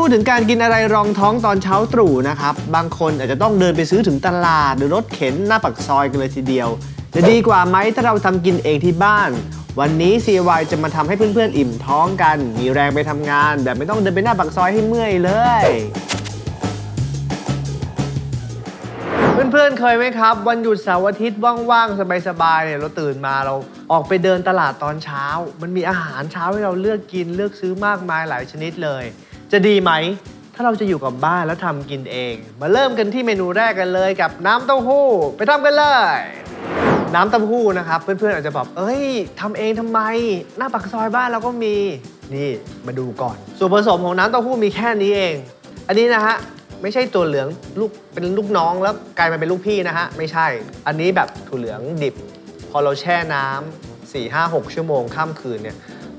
พูดถึงการกินอะไรรองท้องตอนเช้าตรู่นะครับ บางคนอาจจะต้องเดินไปซื้อถึงตลาด หรือรถเข็นหน้าปากซอยกันเลยทีเดียว จะดีกว่าไหมถ้าเราทำกินเองที่บ้าน วันนี้ CY จะมาทำให้เพื่อนๆอิ่มท้องกัน มีแรงไปทำงาน แบบไม่ต้องเดินไปหน้าปากซอยให้เมื่อยเลย เพื่อนๆเคยไหมครับ วันหยุดเสาร์อาทิตย์ว่างๆสบายๆเนี่ยเราตื่นมาเราออกไปเดินตลาดตอนเช้า มันมีอาหารเช้าให้เราเลือกกินเลือกซื้อมากมายหลายชนิดเลย จะดีไหม ถ้าเราจะอยู่กับบ้านแล้วทำกินเอง มาเริ่มกันที่เมนูแรกกันเลยกับน้ำเต้าหู้ ไปทำกันเลย น้ำเต้าหู้นะครับ เพื่อนๆอาจจะบอกเอ้ยทำเองทำไม หน้าปากซอยบ้านเราก็มี นี่มาดูก่อน ส่วนผสมของน้ำเต้าหู้มีแค่นี้เอง อันนี้นะฮะไม่ใช่ตัวเหลืองลูกเป็นลูกน้องแล้วกลายมาเป็นลูกพี่นะฮะไม่ใช่ อันนี้แบบถั่วเหลืองดิบ พอเราแช่น้ำ4 5 6 ชั่วโมงข้ามคืนเนี่ย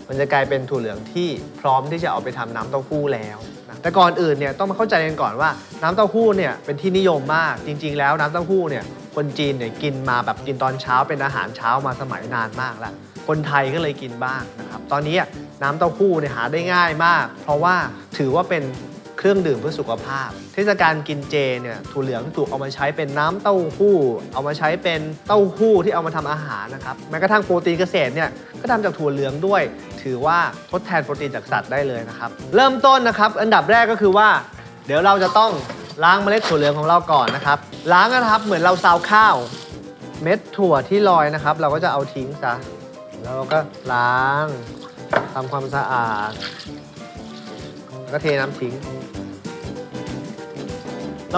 มันจะกลายเป็นถั่วเหลืองที่พร้อมที่จะเอาไปทำน้ำเต้าหู้แล้วนะแต่ก่อนอื่นเนี่ยต้องมาเข้าใจกันก่อนว่าน้ำเต้าหู้เนี่ยเป็นที่นิยมมาก จริง ๆ แล้วน้ำเต้าหู้เนี่ยคนจีนเนี่ยกินมาแบบกินตอนเช้าเป็นอาหารเช้ามาสมัยนานมากแล้วคนไทยก็เลยกินบ้างนะครับตอนนี้น้ำเต้าหู้เนี่ยหาได้ง่ายมาก เพราะว่าถือว่าเป็น รื่องดื่มเพื่อสุขภาพ เทศกาลกินเจเนี่ยถั่วเหลืองถูกเอามาใช้เป็นน้ำเต้าหู้ เอามาใช้เป็นเต้าหู้ที่เอามาทำอาหารนะครับแม้กระทั่งโปรตีนเกษตรเนี่ยก็ทำจากถั่วเหลืองด้วย ถือว่าทดแทนโปรตีนจากสัตว์ได้เลยนะครับเริ่มต้นนะครับ อันดับแรกก็คือว่า เดี๋ยวเราจะต้องล้างเมล็ดถั่วเหลืองของเราก่อนนะครับล้างนะครับเหมือนเราซาวข้าว เม็ดถั่วที่ลอยนะครับ เราก็จะเอาทิ้งซะแล้วเราก็ล้างทำความสะอาดแล้วก็เทน้ำทิ้ง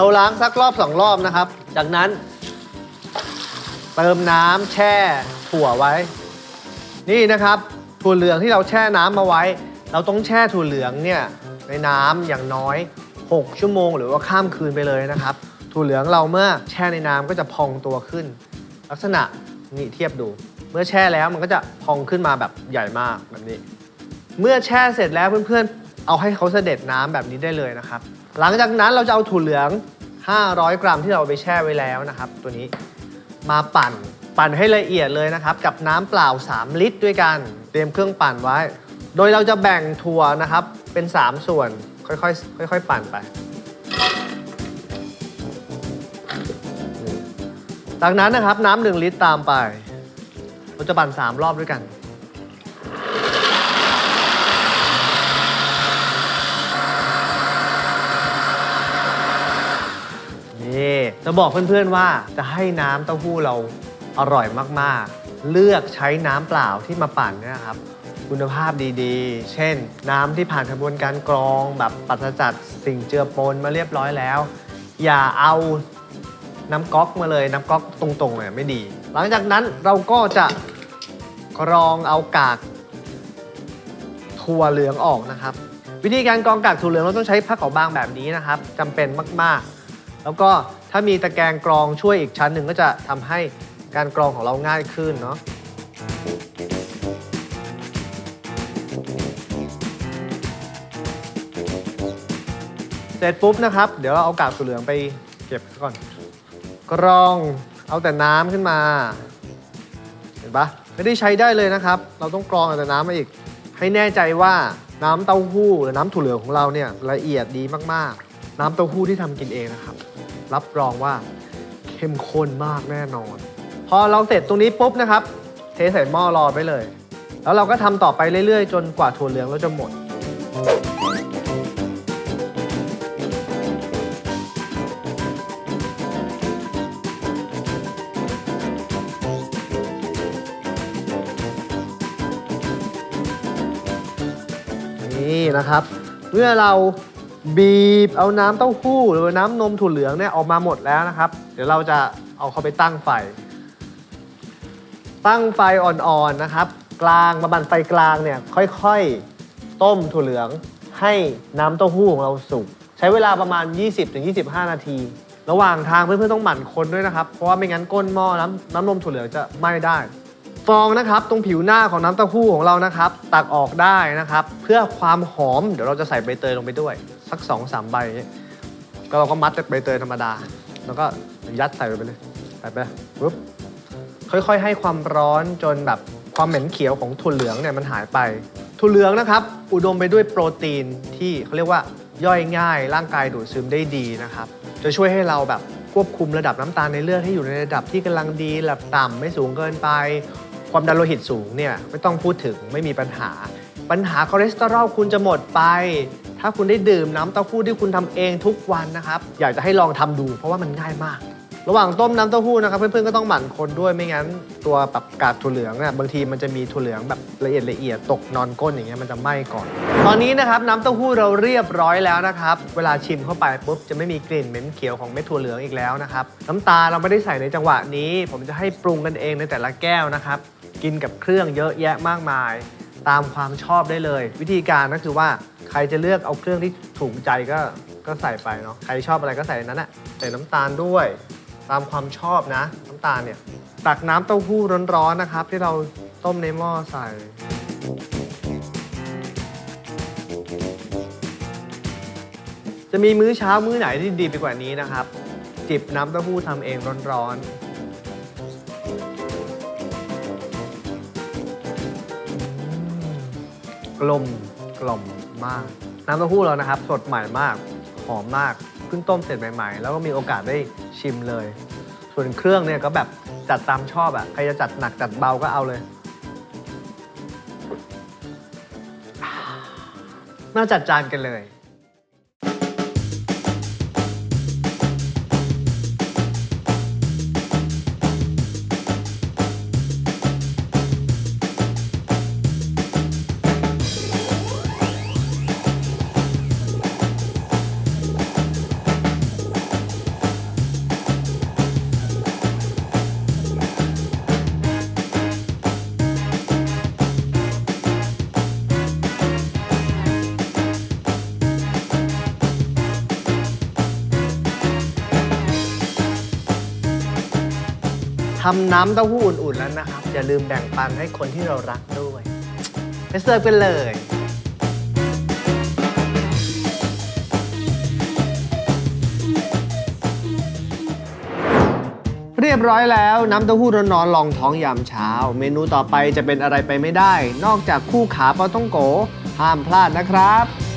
เราล้างสักรอบสองรอบนะครับ จากนั้นเติมน้ำแช่ถั่วไว้ นี่นะครับถั่วเหลืองที่เราแช่น้ำมาไว้ เราต้องแช่ถั่วเหลืองเนี่ยในน้ำอย่างน้อย 6 ชั่วโมง หรือว่าข้ามคืนไปเลยนะครับ ถั่วเหลืองเราเมื่อแช่ในน้ำก็จะพองตัวขึ้น ลักษณะนี่เทียบดู เมื่อแช่แล้วมันก็จะพองขึ้นมาแบบใหญ่มากแบบนี้ เมื่อแช่เสร็จแล้วเพื่อนๆ เอาให้เขาเสด็จน้ำแบบนี้ได้เลยนะครับ หลังจากนั้นเราจะเอาถั่วเหลือง 500 กรัมที่เราไปแช่ไว้แล้วนะครับ ตัวนี้มาปั่นปั่นให้ละเอียดเลยนะครับ กับน้ำเปล่า 3 ลิตรด้วยกัน เตรียมเครื่องปั่นไว้ โดยเราจะแบ่งถั่วนะครับเป็น 3 ส่วนค่อยๆค่อยๆปั่นไป จากนั้นนะครับน้ำหนึ่งลิตรตามไป เราจะปั่น 3 รอบด้วยกัน จะบอกเพื่อนๆว่าจะให้น้ำเต้าหู้เราอร่อยมากๆ เลือกใช้น้ำเปล่าที่มาปั่นเนี่ยนะครับ คุณภาพดีๆ เช่น น้ำที่ผ่านกระบวนการกรองแบบปราศจากสิ่งเจือปนมาเรียบร้อยแล้ว อย่าเอาน้ำก๊อกมาเลยน้ำก๊อกตรงๆเนี่ยไม่ดี หลังจากนั้นเราก็จะกรองเอากากถั่วเหลืองออกนะครับ วิธีการกรองกากถั่วเหลืองเราต้องใช้ผ้าขาวบางแบบนี้นะครับจำเป็นมากๆ แล้วก็ ถ้ามีตะแกรงกรองช่วยอีกชั้นหนึ่งก็จะทำให้การกรองของเราง่ายขึ้นเนาะ เสร็จปุ๊บนะครับ เดี๋ยวเราเอากากถั่วเหลืองไปเก็บก่อน กรองเอาแต่น้ำขึ้นมา เห็นปะไม่ได้ใช้ได้เลยนะครับ เราต้องกรองเอาแต่น้ำมาอีก ให้แน่ใจว่าน้ำเต้าหู้หรือน้ำถั่วเหลืองของเราเนี่ยละเอียดดีมากๆ น้ำเต้าหู้ที่ทำกินเองนะครับ รับรองว่าเข้มข้นมากแน่นอน พอเราเสร็จตรงนี้ปุ๊บนะครับ เทใส่หม้อรอไปเลย แล้วเราก็ทำต่อไปเรื่อยๆ จนกว่าถั่วเหลืองเราจะหมด นี่นะครับ เมื่อเรา บีบเอาน้ำเต้าหู้หรือน้ำนมถั่วเหลืองเนี่ยออกมาหมดแล้วนะครับ เดี๋ยวเราจะเอาเขาไปตั้งไฟ ตั้งไฟอ่อนๆนะครับ กลางประมาณไฟกลางเนี่ยค่อยๆต้มถั่วเหลืองให้น้ำเต้าหู้ของเราสุกใช้เวลาประมาณ 20-25 นาที ระหว่างทางเพื่อนๆต้องหมั่นคนด้วยนะครับ เพราะว่าไม่งั้นก้นหม้อน้ำน้ำนมถั่วเหลืองจะไหม้ได้ ฟองนะครับตรงผิวหน้าของน้ำเต้าหู้ของเรานะครับ ตักออกได้นะครับ เพื่อความหอมเดี๋ยวเราจะใส่ใบเตยลงไปด้วย สัก2องสามใบอย่างเงี้ยก็เราก็มัดใบเตยธรรมดา แล้วก็ยัดใส่ไปเลยใส่ไปปุ๊บค่อยๆ ให้ความร้อนจนแบบความเหม็นเขียวของถั่วเหลืองเนี่ยมันหายไปถั่วเหลืองนะครับ อุดมไปด้วยโปรตีนที่เขาเรียกว่าย่อยง่าย ร่างกายดูดซึมได้ดีนะครับ จะช่วยให้เราแบบควบคุมระดับน้ำตาลในเลือดให้อยู่ในระดับที่กำลังดีระดับต่ำไม่สูงเกินไป ความดันโลหิตสูงเนี่ยไม่ต้องพูดถึงไม่มีปัญหา ปัญหาคอเลสเตอรอลคุณจะหมดไป ถ้าคุณได้ดื่มน้ำเต้าหู้ที่คุณทำเองทุกวันนะครับ อยากจะให้ลองทำดู เพราะว่ามันง่ายมาก ระหว่างต้มน้ำเต้าหู้นะครับเพื่อนๆก็ต้องหมั่นคนด้วยไม่งั้น ตัวแบบกากถั่วเหลืองเนี่ยบางทีมันจะมีถั่วเหลืองแบบละเอียดละเอียดตกนอนก้นอย่างเงี้ยมันจะไหม้ก่อน ตอนนี้นะครับน้ำเต้าหู้เราเรียบร้อยแล้วนะครับเวลาชิมเข้าไปปุ๊บจะไม่มีกลิ่นเหม็นเขียวของเม็ดถั่วเหลืองอีกแล้วนะครับน้ำตาลเราไม่ได้ใส่ในจังหวะนี้ ผมจะให้ปรุงกันเองในแต่ละแก้วนะครับกินกับเครื่องเยอะแยะมากมาย ตามความชอบได้เลย วิธีการก็คือว่าใครจะเลือกเอาเครื่องที่ถูกใจก็ก็ใส่ไปเนาะใครชอบอะไรก็ใส่นั้นแหละใส่น้ำตาลด้วย ตามความชอบนะ น้ำตาลเนี่ยตักน้ำเต้าหู้ร้อนๆนะครับ ที่เราต้มในหม้อใส่ จะมีมื้อเช้ามื้อไหนที่ดีไปกว่านี้นะครับ จิบน้ำเต้าหู้ทำเองร้อนๆ กลมกล่อมมาก น้ำเต้าหู้เรานะครับ สดใหม่มาก หอมมากเพิ่งต้มเสร็จใหม่ๆ แล้วก็มีโอกาสได้ชิมเลย ส่วนเครื่องเนี่ยก็แบบจัดตามชอบอะใครจะจัดหนักจัดเบาก็เอาเลย น่าจัดจานกันเลยำน้ำเต้าหู้อุ่นๆแล้วนะครับ อย่าลืมแบ่งปันให้คนที่เรารักด้วยไปเสิร์ฟกันเลย เรียบร้อยแล้วน้ำเต้าหู้ร้อนๆลองท้องยามเช้า เมนูต่อไปจะเป็นอะไรไปไม่ได้ นอกจากคู่ขาปลาต้องโก ห้ามพลาดนะครับ